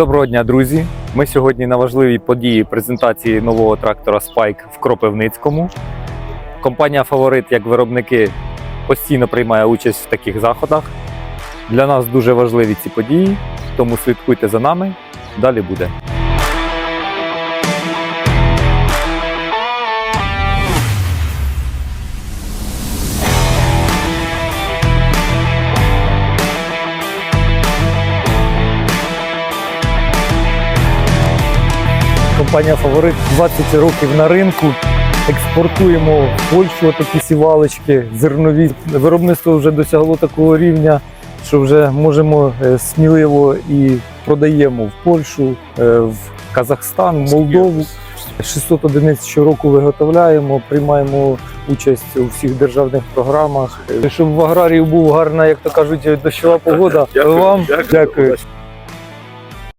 Доброго дня, друзі! Ми сьогодні на важливій події презентації нового трактора Spike в Кропивницькому. Компанія Фаворит, як виробники, постійно приймає участь в таких заходах. Для нас дуже важливі ці події, тому слідкуйте за нами. Далі буде. Компанія Фаворит 20 років на ринку. Експортуємо в Польщу такі сівалочки зернові. Виробництво вже досягло такого рівня, що вже можемо е, сміливо і продаємо в Польщу, е, в Казахстан, в Молдову. 600 одиниць щороку виготовляємо, приймаємо участь у всіх державних програмах. Щоб в аграрії був гарна, як то кажуть, дощова погода. Дякую, Вам дякую.